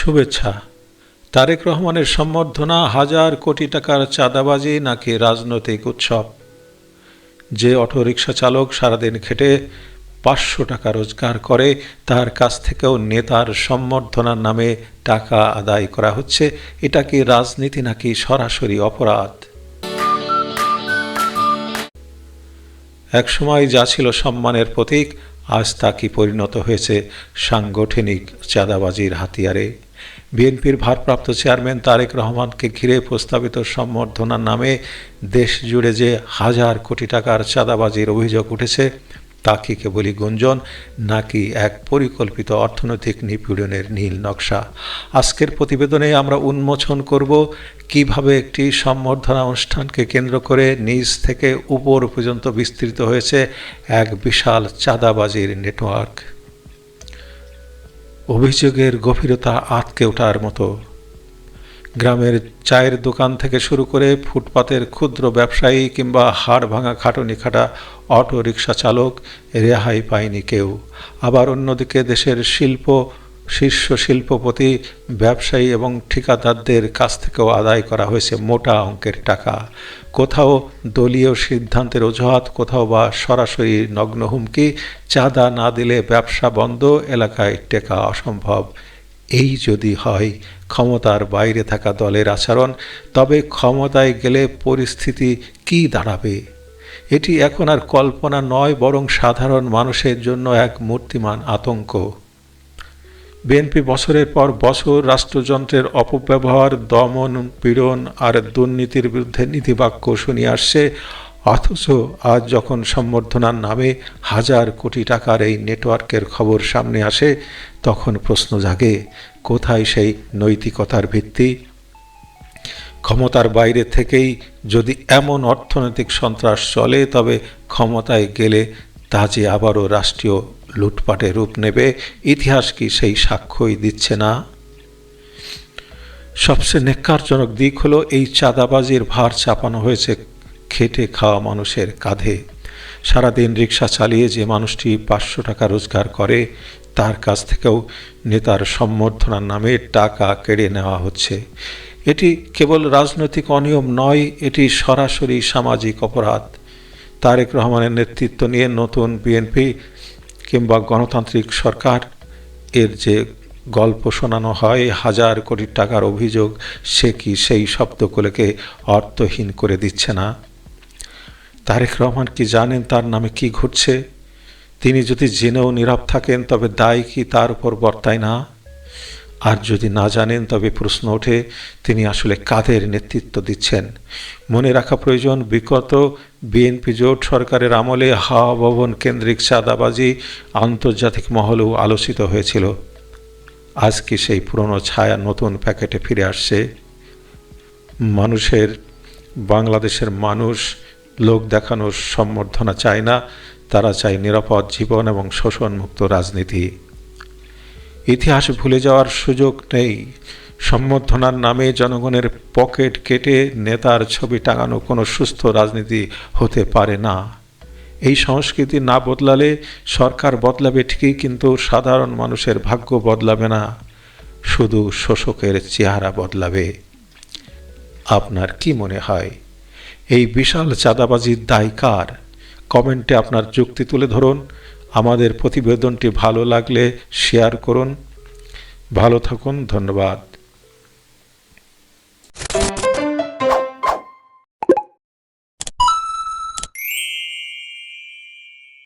শুভেচ্ছা। তারেক রহমানের সম্বর্ধনা হাজার কোটি টাকার চাঁদাবাজি নাকি রাজনৈতিক উৎসব? যে অটোরিকশা চালক সারাদিন খেটে পাঁচশো টাকা রোজগার করে, তার কাছ থেকেও নেতার সম্বর্ধনার নামে টাকা আদায় করা হচ্ছে, এটা কি রাজনীতি নাকি সরাসরি অপরাধ? একসময় যা ছিল সম্মানের প্রতীক, আজ তা কি পরিণত হয়েছে সাংগঠনিক চাঁদাবাজির হাতিয়ারে? বিএনপির ভারপ্রাপ্ত চেয়ারম্যান তারেক রহমানকে ঘিরে প্রস্তাবিত সম্বর্ধনার নামে দেশ জুড়ে যে হাজার কোটি টাকার চাঁদাবাজির অভিযোগ উঠেছে, তা কি কেবলই গুঞ্জন নাকি এক পরিকল্পিত অর্থনৈতিক নিপীড়নের নীল নকশা? আজকের প্রতিবেদনে আমরা উন্মোচন করব কীভাবে একটি সম্বর্ধনা অনুষ্ঠানকে কেন্দ্র করে নিচ থেকে উপর পর্যন্ত বিস্তৃত হয়েছে এক বিশাল চাঁদাবাজির নেটওয়ার্ক। অভিযোগের গভীরতা আটকে ওঠার মতো। গ্রামের চায়ের দোকান থেকে শুরু করে ফুটপাতের ক্ষুদ্র ব্যবসায়ী কিংবা হাড় ভাঙা খাটুনি খাটা অটো রিক্সা চালক রেহাই পায়নি কেউ। আবার অন্যদিকে দেশের শিল্প শীর্ষ শিল্পপতি, ব্যবসায়ী এবং ঠিকাদারদের কাছ থেকেও আদায় করা হয়েছে মোটা অঙ্কের টাকা। কোথাও দলীয় সিদ্ধান্তের অজুহাত, কোথাও বা সরাসরি নগ্ন হুমকি, চাঁদা না দিলে ব্যবসা বন্ধ, এলাকায় টেকা অসম্ভব। এই যদি হয়, ক্ষমতার বাইরে থাকা দলের আচরণ, তবে ক্ষমতায় গেলে পরিস্থিতি কি দাঁড়াবে? এটি এখন আর কল্পনা নয়, বরং সাধারণ মানুষের জন্য এক মূর্তিমান আতঙ্ক। বিএনপি বছরের পর বছর রাষ্ট্রযন্ত্রের অপব্যবহার, দমন, পীড়ন আর দুর্নীতির বিরুদ্ধে নীতিবাক্য শুনিয়ে আসছে। অথচ আজ যখন সম্বর্ধনার নামে হাজার কোটি টাকার এই নেটওয়ার্কের খবর সামনে আসে, তখন প্রশ্ন জাগে, কোথায় সেই নৈতিকতার ভিত্তি? ক্ষমতার বাইরে থেকেই যদি এমন অর্থনৈতিক সন্ত্রাস চলে, তবে ক্ষমতায় গেলে তা যে আবারও রাষ্ট্রীয় লুটপাটে রূপ নেবে, ইতিহাস কি সেই সাক্ষ্যই দিচ্ছে না? সবচেয়ে নেককারজনক দিক হলো এই চাঁদাবাজির ভার চাপানো হয়েছে খেটে খাওয়া মানুষের কাঁধে। সারাদিন রিক্সা চালিয়ে যে মানুষটি পাঁচশো টাকা রোজগার করে, তার কাছ থেকেও নেতার সম্বর্ধনার নামে টাকা কেড়ে নেওয়া হচ্ছে। এটি কেবল রাজনৈতিক অনিয়ম নয়, এটি সরাসরি সামাজিক অপরাধ। তারেক রহমানের নেতৃত্ব নিয়ে নতুন বিএনপি কিংবা গণতান্ত্রিক সরকার, এর যে গল্প শোনানো হয়, হাজার কোটি টাকার অভিযোগ, সে কি সেই শব্দগুলোকে অর্থহীন করে দিচ্ছে না? তারেক রহমান কি জানেন তার নামে কি ঘটছে? তিনি যদি জেনেও নীরব থাকেন, তবে দায় কি তার উপর বর্তায় না? আর যদি না জানেন, তবে প্রশ্ন ওঠে, তিনি আসলে কাদের নেতৃত্ব দিচ্ছেন? মনে রাখা প্রয়োজন, বিগত বিএনপি জোট সরকারের আমলে হাওয়া ভবন কেন্দ্রিক চাঁদাবাজি আন্তর্জাতিক মহলেও আলোচিত হয়েছিল। আজ কি সেই পুরনো ছায়া নতুন প্যাকেটে ফিরে আসছে? মানুষের, বাংলাদেশের মানুষ, লোক দেখানোর সম্বর্ধনা চায় না, তারা চায় নিরাপদ জীবন এবং শোষণমুক্ত রাজনীতি। ইতিহাস ভুলে যাওয়ার সুযোগ নেই। সম্বর্ধনার নামে জনগণের পকেট কেটে নেতার ছবি টাঙানো কোনো সুস্থ রাজনীতি হতে পারে না। এই সংস্কৃতি না বদলালে সরকার বদলাবে ঠিকই, কিন্তু সাধারণ মানুষের ভাগ্য বদলাবে না। শুধু শোষকের চেহারা বদলাবে। আপনার কি মনে হয়? এই বিশাল চাঁদাবাজির দায় কার কমেন্টে আপনার যুক্তি তুলে ধরুন। আমাদের প্রতিবেদনটি ভালো লাগলে শেয়ার করুন। ভালো থাকুন ধন্যবাদ।